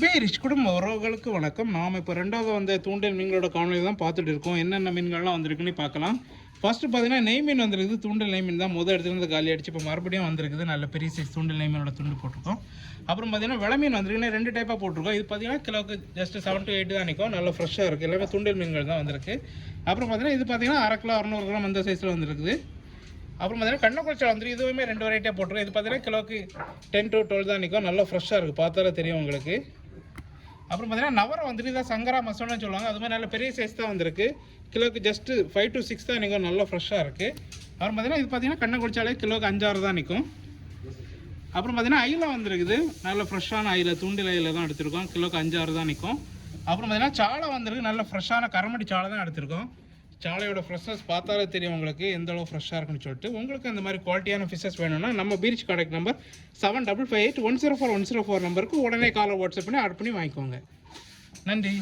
பீரிஷ் குடும்ப உறவுகளுக்கு வணக்கம். நாம் இப்போ ரெண்டாவது வந்த தூண்டில் மீன்களோட காணொலி தான் பார்த்துட்டு இருக்கோம். என்னென்ன மீன்கள்லாம் வந்திருக்குன்னு பார்க்கலாம். ஃபஸ்ட்டு பார்த்தீங்கன்னா நெய் மீன் வந்திருக்குது. தூண்டில் நெய் மீன் தான். முதல் இடத்துலேருந்து காலி அடிச்சு இப்போ மறுபடியும் வந்திருக்குது. நல்ல பெரிய சைஸ் தூண்டில் நெய் மீனோட துண்டு போட்டிருக்கோம். அப்புறம் பார்த்தீங்கன்னா விளை மீன் வந்திருக்குன்னா ரெண்டு டைப்பாக போட்டிருக்கோம். இது பார்த்தீங்கன்னா கிலோக்கு ஜஸ்ட் செவன் டு எயிட் தான் நிற்கும் நல்ல ஃப்ரெஷ்ஷாக இருக்குது எல்லாமே தூண்டில் மீன்கள் தான் வந்திருக்கு. அப்புறம் பார்த்தீங்கன்னா இது பார்த்தீங்கன்னா அரை கிலோ அறநூறு கிராம் அந்த சைஸில் வந்திருக்குது. அப்புறம் பார்த்தீங்கன்னா கண்ணக்குறிச்சி வந்து இதுவுமே ரெண்டு வெரைட்டியாக போட்டிருக்கோம். இது பார்த்தீங்கன்னா கிலோக்கு டென் டு டுவெல் தான் நிற்கும் நல்லா ஃப்ரெஷ்ஷாக இருக்குது பார்த்தாலே தெரியும் உங்களுக்கு. அப்புறம் பார்த்தீங்கன்னா நவரம் வந்துட்டு இதான் சங்கரா மசோன்னு சொல்லுவாங்க. அது மாதிரி நல்ல பெரிய சைஸ் தான் வந்திருக்கு. கிலோக்கு ஜஸ்ட்டு ஃபைவ் டு சிக்ஸ் தான் நிற்கும் நல்லா ஃப்ரெஷ்ஷாக இருக்குது அப்புறம் பார்த்தீங்கன்னா இது பார்த்தீங்கன்னா கண்ணை குடிச்சாலே கிலோக்கு அஞ்சாறு தான் நிற்கும் அப்புறம் பார்த்தீங்கன்னா அயில வந்திருக்குது. நல்ல ஃப்ரெஷ்ஷான அயில தூண்டில் ஐயில் தான் எடுத்திருக்கோம். கிலோக்கு அஞ்சாறு தான் நிற்கும் அப்புறம் பார்த்தீங்கன்னா சாலை வந்திருக்கு. நல்ல ஃப்ரெஷ்ஷான கரமடி சாலை தான் எடுத்திருக்கோம். சாலையோட ஃப்ரெஷ்னஸ் பார்த்தாலே தெரியும் உங்களுக்கு எந்த அளவு ஃப்ரெஷ்ஷாக இருக்குன்னு சொல்லிட்டு. உங்களுக்கு அந்த மாதிரி குவாலிட்டியான ஃபிஷஸ் வேணும்னா நம்ம beach contact number seven double five eight one zero four one zero four நம்பருக்கு உடனே காலை வாட்ஸ்அப் பண்ணி ஆட் பண்ணி வாங்கிக்கோங்க. நன்றி.